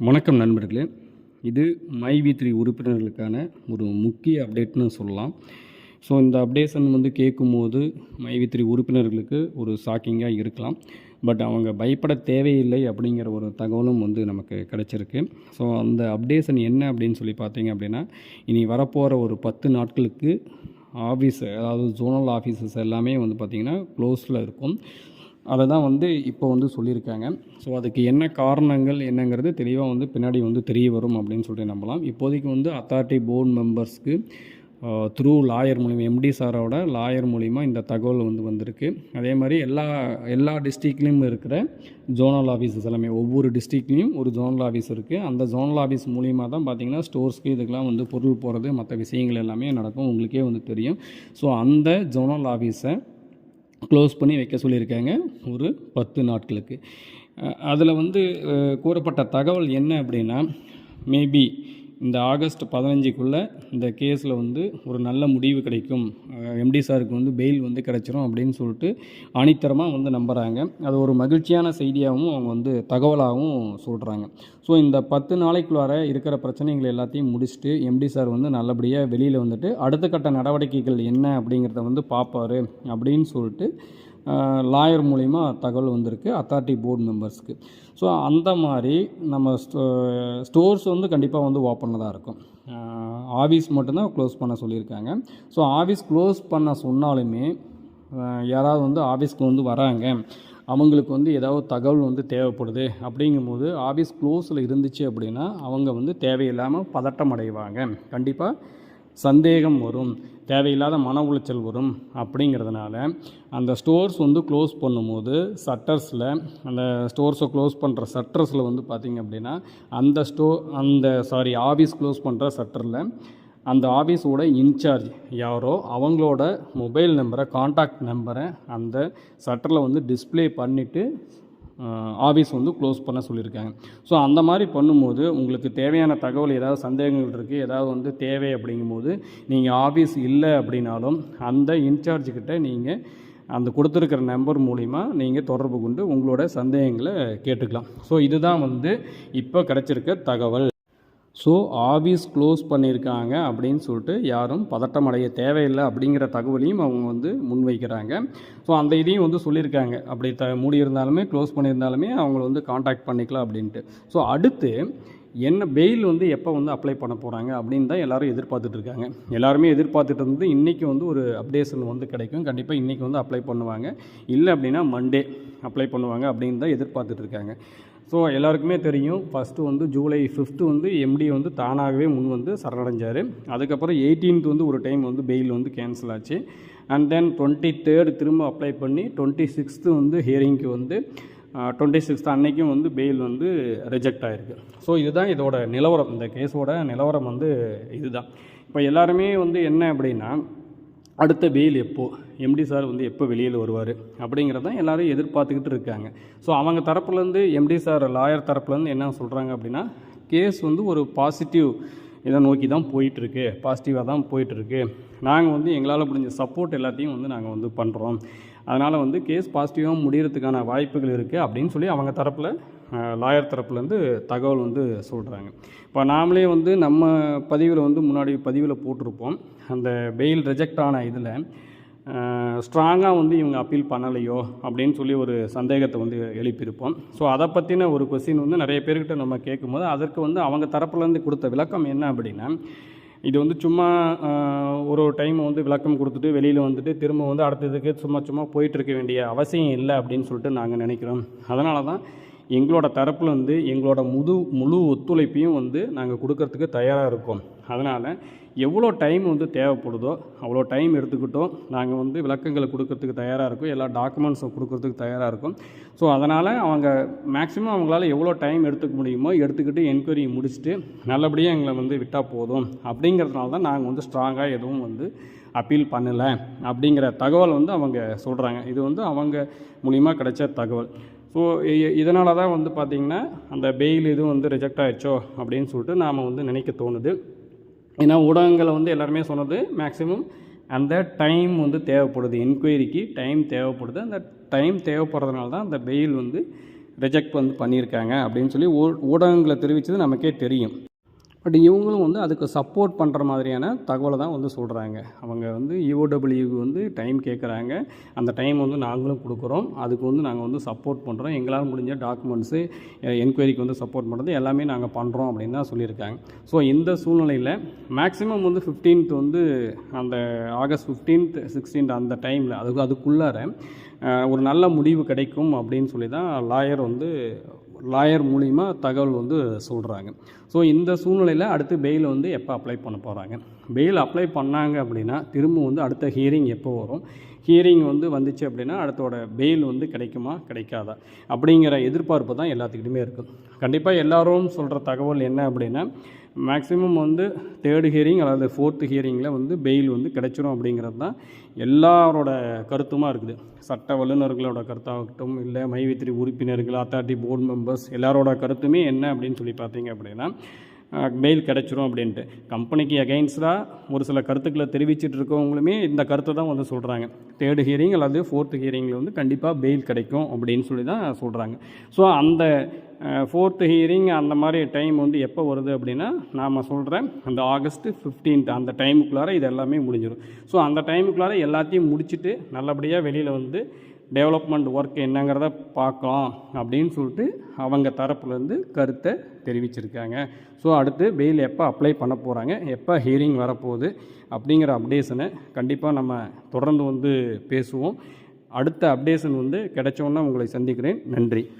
வணக்கம் நண்பர்களே. இது மை வி த்ரீ உறுப்பினர்களுக்கான ஒரு முக்கிய அப்டேட்னு சொல்லலாம். ஸோ இந்த அப்டேஷன் வந்து கேட்கும்போது மை வி த்ரீ உறுப்பினர்களுக்கு ஒரு ஷாக்கிங்காக இருக்கலாம். பட் அவங்க பயப்பட தேவையில்லை அப்படிங்கிற ஒரு தகவலும் வந்து நமக்கு கிடச்சிருக்கு. ஸோ அந்த அப்டேஷன் என்ன அப்படின்னு சொல்லி பார்த்தீங்க அப்படின்னா இனி வரப்போகிற ஒரு பத்து நாட்களுக்கு ஆஃபீஸ் அதாவது ஜோனல் ஆஃபீஸஸ் எல்லாமே வந்து பார்த்திங்கன்னா க்ளோஸில் இருக்கும். அதை தான் வந்து இப்போ வந்து சொல்லியிருக்காங்க. ஸோ அதுக்கு என்ன காரணங்கள் என்னங்கிறது தெளிவாக வந்து பின்னாடி வந்து தெரிய வரும் அப்படின்னு சொல்லிட்டு நம்பலாம். இப்போதைக்கு வந்து அத்தாரிட்டி போர்டு மெம்பர்ஸ்க்கு த்ரூ லாயர் மூலிமா எம்டி சாரோட லாயர் மூலிமா இந்த தகவல் வந்து வந்திருக்கு. அதே மாதிரி எல்லா எல்லா டிஸ்ட்ரிக்ட்லேயும் இருக்கிற ஜோனல் ஆஃபீஸஸ் எல்லாமே ஒவ்வொரு டிஸ்ட்ரிக்ட்லேயும் ஒரு ஜோனல் ஆஃபீஸ் இருக்குது அந்த ஜோனல் ஆஃபீஸ் மூலிமா தான் பார்த்திங்கன்னா ஸ்டோர்ஸ்க்கு இதுக்கெலாம் வந்து பொருள் போகிறது மற்ற விஷயங்கள் எல்லாமே நடக்கும். உங்களுக்கே வந்து தெரியும். ஸோ அந்த ஜோனல் ஆஃபீஸை க்ளோஸ் பண்ணி வைக்க சொல்லியிருக்காங்க ஒரு பத்து நாட்களுக்கு. அதில் வந்து கூறப்பட்ட தகவல் என்ன அப்படின்னா மேபி இந்த ஆகஸ்ட் பதினஞ்சுக்குள்ளே இந்த கேஸில் வந்து ஒரு நல்ல முடிவு கிடைக்கும். எம்டி சாருக்கு வந்து பெயில் வந்து கிடைச்சிரும் அப்படின்னு சொல்லிட்டு அணித்தரமாக வந்து நம்புகிறாங்க அது ஒரு மகிழ்ச்சியான செய்தியாகவும் அவங்க வந்து தகவலாகவும் சொல்கிறாங்க ஸோ இந்த பத்து நாளைக்குள்ளார இருக்கிற பிரச்சனைகள் எல்லாத்தையும் முடிச்சுட்டு எம்டி சார் வந்து நல்லபடியாக வெளியில் வந்துட்டு அடுத்த கட்ட நடவடிக்கைகள் என்ன அப்படிங்கிறத வந்து பார்ப்பாரு அப்படின்னு சொல்லிட்டு லாயர் மூலிமா தகவல் வந்திருக்கு அத்தாரிட்டி போர்டு மெம்பர்ஸ்க்கு ஸோ அந்த மாதிரி நம்ம ஸ்டோர்ஸ் வந்து கண்டிப்பாக வந்து ஓப்பனில் தான் இருக்கும். ஆஃபீஸ் மட்டும்தான் க்ளோஸ் பண்ண சொல்லியிருக்காங்க. ஸோ ஆஃபீஸ் க்ளோஸ் பண்ண சொன்னாலுமே யாராவது வந்து ஆஃபீஸ்க்கு வந்து வராங்க அவங்களுக்கு வந்து ஏதாவது தகவல் வந்து தேவைப்படுது அப்படிங்கும்போது ஆஃபீஸ் க்ளோஸில் இருந்துச்சு அப்படின்னா அவங்க வந்து தேவையில்லாமல் பதட்டம் அடைவாங்க. கண்டிப்பாக சந்தேகம் வரும் தேவையில்லாத மன உளைச்சல் வரும் அப்படிங்கிறதுனால அந்த ஸ்டோர்ஸ் வந்து க்ளோஸ் பண்ணும்போது சட்டர்ஸில் அந்த ஸ்டோர்ஸை க்ளோஸ் பண்ணுற சட்டர்ஸில் வந்து பார்த்திங்க அப்படின்னா அந்த ஸ்டோ அந்த சாரி ஆஃபீஸ் க்ளோஸ் பண்ணுற சட்டரில் அந்த ஆஃபீஸோட இன்சார்ஜ் யாரோ அவங்களோட மொபைல் நம்பரை காண்டாக்ட் நம்பரை அந்த சட்டரில் வந்து டிஸ்ப்ளே பண்ணிவிட்டு ஆஃபீஸ் வந்து க்ளோஸ் பண்ண சொல்லியிருக்காங்க. ஸோ அந்த மாதிரி பண்ணும்போது உங்களுக்கு தேவையான தகவல் ஏதாவது சந்தேகங்கள் இருக்குது ஏதாவது வந்து தேவை அப்படிங்கும்போது நீங்கள் ஆஃபீஸ் இல்லை அப்படின்னாலும் அந்த இன்சார்ஜ்கிட்ட நீங்கள் அந்த கொடுத்துருக்கிற நம்பர் மூலிமா நீங்கள் தொடர்பு கொண்டு உங்களோட சந்தேகங்களை கேட்டுக்கலாம். ஸோ இதுதான் வந்து இப்போ கிடச்சிருக்க தகவல். ஸோ ஆஃபீஸ் க்ளோஸ் பண்ணியிருக்காங்க அப்படின்னு சொல்லிட்டு யாரும் பதட்டம் அடைய தேவையில்லை அப்படிங்கிற தகவலையும் அவங்க வந்து முன்வைக்கிறாங்க. ஸோ அந்த இதையும் வந்து சொல்லியிருக்காங்க. அப்படி த மூடி இருந்தாலுமே க்ளோஸ் பண்ணியிருந்தாலுமே அவங்கள வந்து காண்டாக்ட் பண்ணிக்கலாம் அப்படின்ட்டு. ஸோ அடுத்து என்ன பெயில் வந்து எப்போ வந்து அப்ளை பண்ண போகிறாங்க அப்படின்னு தான் எல்லோரும் எதிர்பார்த்துட்ருக்காங்க எல்லாருமே எதிர்பார்த்துட்டு இருந்து இன்றைக்கி வந்து ஒரு அப்டேஷன் வந்து கிடைக்கும். கண்டிப்பாக இன்றைக்கி வந்து அப்ளை பண்ணுவாங்க. இல்லை அப்படின்னா மண்டே அப்ளை பண்ணுவாங்க அப்படின்னு தான் எதிர்பார்த்துட்ருக்காங்க ஸோ எல்லாருக்குமே தெரியும் ஃபஸ்ட்டு வந்து ஜூலை ஃபிஃப்த்து வந்து எம்டி வந்து தானாகவே முன் வந்து சரணடைஞ்சார். அதுக்கப்புறம் எயிட்டீன்த் வந்து ஒரு டைம் வந்து பெயில் வந்து கேன்சல் ஆச்சு. அண்ட் தென் டுவெண்ட்டி தேர்ட் திரும்ப அப்ளை பண்ணி டுவெண்ட்டி சிக்ஸ்த்து வந்து ஹியரிங்க்கு வந்து டுவெண்ட்டி சிக்ஸ்த் அன்னைக்கும் வந்து பெயில் வந்து ரிஜெக்ட் ஆகிருக்கு ஸோ இதுதான் இதோட நிலவரம். இந்த கேஸோட நிலவரம் வந்து இதுதான். இப்போ எல்லாருமே வந்து என்ன அப்படின்னா அடுத்த பெயில் எப்போது எம்டி சார் வந்து எப்போ வெளியில் வருவார்? அப்படிங்கிறத எல்லாரும் எதிர்பார்த்துக்கிட்டு இருக்காங்க. ஸோ அவங்க தரப்புலேருந்து எம்டி சார் லாயர் தரப்புலேருந்து என்ன சொல்கிறாங்க அப்படின்னா கேஸ் வந்து ஒரு பாசிட்டிவ் இதை நோக்கி தான் போயிட்டுருக்கு. பாசிட்டிவாக தான் போயிட்டுருக்கு. நாங்கள் வந்து எங்களால் முடிஞ்ச சப்போர்ட் எல்லாத்தையும் வந்து நாங்கள் வந்து பண்ணுறோம் அதனால் வந்து கேஸ் பாசிட்டிவாக முடிகிறதுக்கான வாய்ப்புகள் இருக்குது அப்படின்னு சொல்லி அவங்க தரப்பில் லாயர் தரப்புலேருந்து தகவல் வந்து சொல்கிறாங்க இப்போ நாமளே வந்து நம்ம பதிவில் வந்து முன்னாடி பதிவில் போட்டிருப்போம். அந்த பெயில் ரிஜெக்ட் ஆன இதில் ஸ்ட்ராங்காக வந்து இவங்க அப்பீல் பண்ணலையோ அப்படின்னு சொல்லி ஒரு சந்தேகத்தை வந்து எழுப்பியிருப்போம். ஸோ அதை பற்றின ஒரு கொஸ்டின் வந்து நிறைய பேர்கிட்ட நம்ம கேட்கும்போது அதற்கு வந்து அவங்க தரப்புலேருந்து கொடுத்த விளக்கம் என்ன அப்படின்னா இது வந்து சும்மா ஒரு ஒரு டைம் வந்து விளக்கம் கொடுத்துட்டு வெளியில் வந்துட்டு திரும்ப வந்து அடுத்ததுக்கு சும்மா சும்மா போயிட்டு இருக்க வேண்டிய அவசியம் இல்லை அப்படின்னு சொல்லிட்டு நாங்கள் நினைக்கிறோம். அதனால தான் எங்களோட தரப்பில் வந்து எங்களோட முது முழு ஒத்துழைப்பையும் வந்து நாங்கள் கொடுக்கறதுக்கு தயாராக இருக்கோம். அதனால் எவ்வளோ டைம் வந்து தேவைப்படுதோ அவ்வளோ டைம் எடுத்துக்கிட்டோம். நாங்கள் வந்து விளக்கங்களை கொடுக்கறதுக்கு தயாராக இருக்கோம். எல்லா டாக்குமெண்ட்ஸும் கொடுக்கறதுக்கு தயாராக இருக்கும். ஸோ அதனால் அவங்க மேக்ஸிமம் அவங்களால எவ்வளோ டைம் எடுத்துக்க முடியுமோ எடுத்துக்கிட்டு என்கொயரி முடிச்சுட்டு நல்லபடியாக எங்களை வந்து விட்டால் போதும். அப்படிங்கிறதுனால தான் நாங்கள் வந்து ஸ்ட்ராங்காக எதுவும் வந்து அப்பீல் பண்ணலை. அப்படிங்கிற தகவல் வந்து அவங்க சொல்கிறாங்க இது வந்து அவங்க மூலிமா கிடைச்ச தகவல். ஸோ இதனால தான் வந்து பார்த்திங்கன்னா அந்த பெயில் இதுவும் வந்து ரிஜெக்ட் ஆகிடுச்சோ அப்படின்னு சொல்லிட்டு நாம் வந்து நினைக்க தோணுது. ஏன்னா ஊடகங்களை வந்து எல்லாருமே சொன்னது மேக்ஸிமம் அந்த டைம் வந்து தேவைப்படுது. என்கொயரிக்கு டைம் தேவைப்படுது. அந்த டைம் தேவைப்படுறதுனால தான் அந்த பெயில் வந்து ரிஜெக்ட் வந்து பண்ணியிருக்காங்க அப்படின்னு சொல்லி ஊ ஊடகங்களை தெரிவித்தது நமக்கே தெரியும். பட் இவங்களும் வந்து அதுக்கு சப்போர்ட் பண்ணுற மாதிரியான தகவலை தான் வந்து சொல்கிறாங்க அவங்க வந்து இஓடபிள்யூக்கு வந்து டைம் கேட்குறாங்க அந்த டைம் வந்து நாங்களும் கொடுக்குறோம். அதுக்கு வந்து நாங்கள் வந்து சப்போர்ட் பண்ணுறோம் எங்களால் முடிஞ்ச டாக்குமெண்ட்ஸு என்கொயரிக்கு வந்து சப்போர்ட் பண்ணுறது எல்லாமே நாங்கள் பண்ணுறோம் அப்படின்னு தான் சொல்லியிருக்காங்க. ஸோ இந்த சூழ்நிலையில் மேக்ஸிமம் வந்து 15th வந்து அந்த ஆகஸ்ட் 15th 16th அந்த டைமில் அதுக்கு அதுக்குள்ளார ஒரு நல்ல முடிவு கிடைக்கும் அப்படின்னு சொல்லி தான் லாயர் வந்து லாயர் மூலிமா தகவல் வந்து சொல்கிறாங்க ஸோ இந்த சூழ்நிலையில் அடுத்து பெயில் வந்து எப்போ அப்ளை பண்ண போகிறாங்க பெயில் அப்ளை பண்ணாங்க அப்படின்னா திரும்ப வந்து அடுத்த ஹியரிங் எப்போ வரும்? ஹியரிங் வந்து வந்துச்சு அப்படின்னா அடுத்தோட பெயில் வந்து கிடைக்குமா? கிடைக்காதா? அப்படிங்கிற எதிர்பார்ப்பு தான் எல்லாத்துக்கிட்டுமே இருக்குது கண்டிப்பாக எல்லோரும் சொல்கிற தகவல் என்ன அப்படின்னா மேக்ஸிமம் வந்து தேர்டு ஹியரிங் அதாவது ஃபோர்த்து ஹியரிங்கில் வந்து பெயில் வந்து கிடைச்சிரும் அப்படிங்கிறது தான் எல்லாரோட கருத்துமாக இருக்குது. சட்ட வல்லுநர்களோட கருத்தாகட்டும் இல்லை மைவித்திரி உறுப்பினர்கள் அத்தாரிட்டி போர்டு மெம்பர்ஸ் எல்லாரோட கருத்துமே என்ன அப்படின்னு சொல்லி பார்த்தீங்க அப்படின்னா பெயில் கிடச்சிரும் அப்படின்ட்டு. கம்பெனிக்கு அகைன்ஸ்டாக ஒரு சில கருத்துக்களை தெரிவிச்சிட்டு இருக்கவங்களுமே இந்த கருத்தை தான் வந்து சொல்கிறாங்க தேர்டு ஹியரிங் அல்லது ஃபோர்த்து ஹியரிங்கில் வந்து கண்டிப்பாக பெயில் கிடைக்கும் அப்படின்னு சொல்லி தான் சொல்கிறாங்க ஸோ அந்த ஃபோர்த்து ஹியரிங் அந்த மாதிரி டைம் வந்து எப்போ வருது அப்படின்னா நாம் சொல்கிறேன் அந்த ஆகஸ்ட்டு 15th அந்த டைமுக்குள்ளார இது எல்லாமே முடிஞ்சிடும் ஸோ அந்த டைமுக்குள்ளார எல்லாத்தையும் முடிச்சுட்டு நல்லபடியாக வெளியில் வந்து டெவலப்மெண்ட் ஒர்க் என்னங்கிறத பார்க்கலாம் அப்படின்னு சொல்லிட்டு அவங்க தரப்புலேருந்து கருத்தை தெரிவிச்சிருக்காங்க. ஸோ அடுத்து பெயில் எப்போ அப்ளை பண்ண போகிறாங்க எப்போ ஹியரிங் வரப்போகுது அப்படிங்கிற அப்டேஷனை கண்டிப்பாக நம்ம தொடர்ந்து வந்து பேசுவோம். அடுத்த அப்டேஷன் வந்து கிடைச்சோன்னே உங்களை சந்திக்கிறேன். நன்றி.